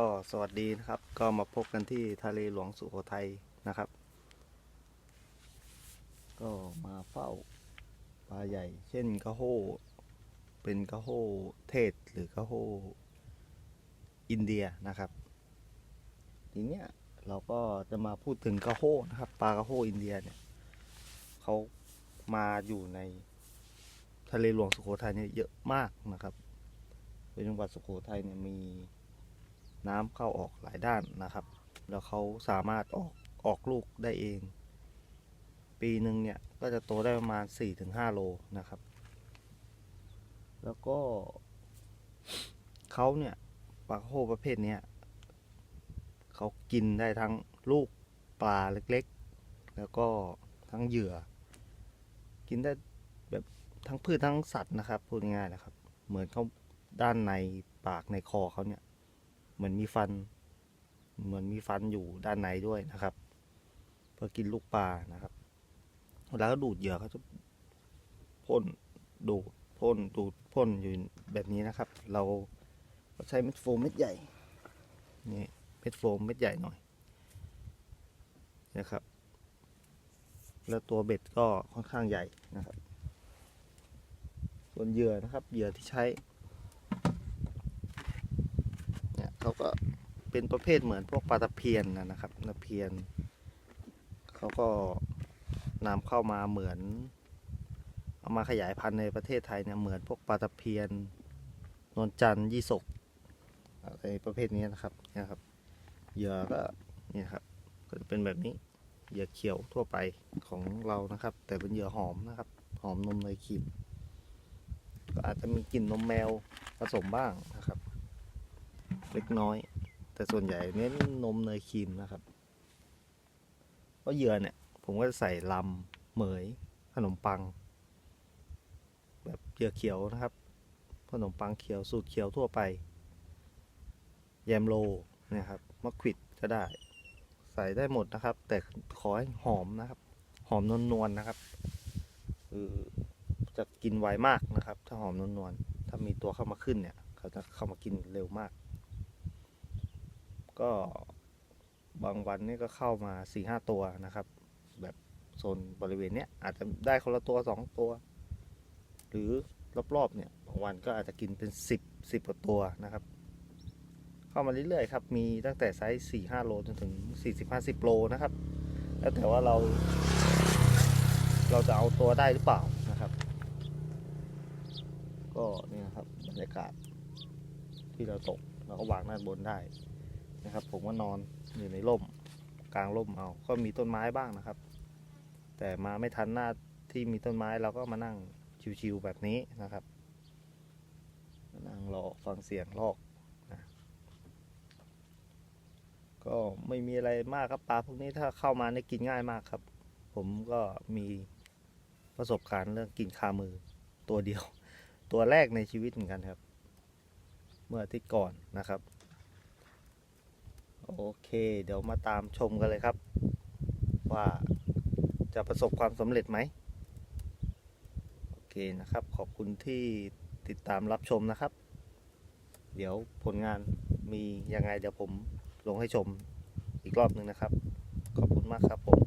ก็สวัสดีนะครับ ก็มาพบกันที่ทะเลหลวงสุโขทัยนะครับ ก็มาเฝ้าปลาใหญ่ เช่นกระโฮเป็นกระโฮเทศหรือกระโฮอินเดียนะครับ ทีเนี้ยเราก็จะมาพูดถึงกระโฮนะครับ ปลากระโฮอินเดียเนี่ยเขามาอยู่ในทะเลหลวงสุโขทัยเนี่ยเยอะมากนะครับเป็นจังหวัดสุโขทัยเนี่ยมี น้ำเข้าออกหลายด้านนะครับ แล้วเขาสามารถออกออกลูกได้เอง ปีหนึ่งเนี่ยก็จะโตได้ประมาณ 4-5 โลนะครับ แล้วก็เขาเนี่ยปลาโฮประเภทเนี้ยเขากินได้ทั้งลูกปลาเล็กๆ แล้วก็ทั้งเหยื่อ กินได้แบบทั้งพืชทั้งสัตว์นะครับพูดง่ายๆนะครับ เหมือนเขาด้านในปากในคอเขาเนี่ย เหมือนมีฟัน เหมือนมีฟันอยู่ด้านในด้วยนะครับ เพื่อกินลูกปลานะครับเวลาเขาดูดเหยื่อเขาจะพ่นดูดพ่นดูดพ่นอยู่แบบนี้นะครับ เราก็ใช้เม็ดโฟมเม็ดใหญ่นี่เม็ดโฟมเม็ดใหญ่หน่อยนะครับ แล้วตัวเบ็ดก็ค่อนข้างใหญ่นะครับ ส่วนเหยื่อนะครับเหยื่อที่ใช้ เขาก็เป็นประเภทเหมือนพวกปลาตะเพียนนะครับตะเพียนเขาก็นำเข้ามาเหมือนเอามาขยายพันธุ์ในประเทศไทยเนี่ยเหมือนพวกปลาตะเพียนนวลจันทร์ยี่สกอะไรประเภทนี้นะครับนี่ครับเหยื่อก็เนี่ยครับก็จะเป็นแบบนี้เหยื่อเขียวทั่วไปของเรานะครับ แต่เป็นเหยื่อหอมนะครับ หอมนมเนยครีมก็อาจจะมีกลิ่นนมแมวผสมบ้างนะครับ เล็กน้อย แต่ส่วนใหญ่เน้นนมเนยครีมนะครับเพราะเหยื่อเนี่ย ผมก็จะใส่ลำเหมยขนมปัง แบบเหยื่อเขียวนะครับ ขนมปังเขียวสูตรเขียวทั่วไป แยมโลนะครับมะขวิดก็ได้ ใส่ได้หมดนะครับ แต่ขอให้หอมนะครับ หอมนวลๆนะครับคือจะกินไวมากนะครับ ถ้าหอมนวลๆถ้ามีตัวเข้ามาขึ้นเนี่ย เขาจะเข้ามากินเร็วมาก ก็บางวันนี่ก็เข้ามาสี่ห้าตัวนะครับ แบบโซนบริเวณเนี้ยอาจจะได้คนละตัวสองตัว หรือรอบๆเนี่ยบางวันก็อาจจะกินเป็นสิบสิบกว่าตัวนะครับ เข้ามาเรื่อยๆครับ มีตั้งแต่ไซส์สี่ห้าโลจนถึงสี่สิบห้าสิบโลนะครับ แล้วแต่ว่าเรา เราจะเอาตัวได้หรือเปล่านะครับ ก็นี่นะครับบรรยากาศที่เราตกเราก็วางด้านบนได้ นะครับ ผมก็นอนอยู่ในร่มกลางร่มเอาก็มีต้นไม้บ้างนะครับ แต่มาไม่ทันหน้าที่มีต้นไม้เราก็มานั่งชิวๆแบบนี้นะครับนั่งรอฟังเสียงลอกนะก็ไม่มีอะไรมากครับปลาพวกนี้ถ้าเข้ามาเนี่ยกินง่ายมากครับ ผมก็มีประสบการณ์เรื่องกินคามือตัวเดียว ตัวแรกในชีวิตเหมือนกันครับ เมื่ออาทิตย์ก่อนนะครับ โอเค เดี๋ยวมาตามชมกันเลยครับ ว่าจะประสบความสำเร็จไหมโอเคนะครับ ขอบคุณที่ติดตามรับชมนะครับ เดี๋ยวผลงานมียังไงเดี๋ยวผมลงให้ชมอีกรอบหนึ่งนะครับ ขอบคุณมากครับผม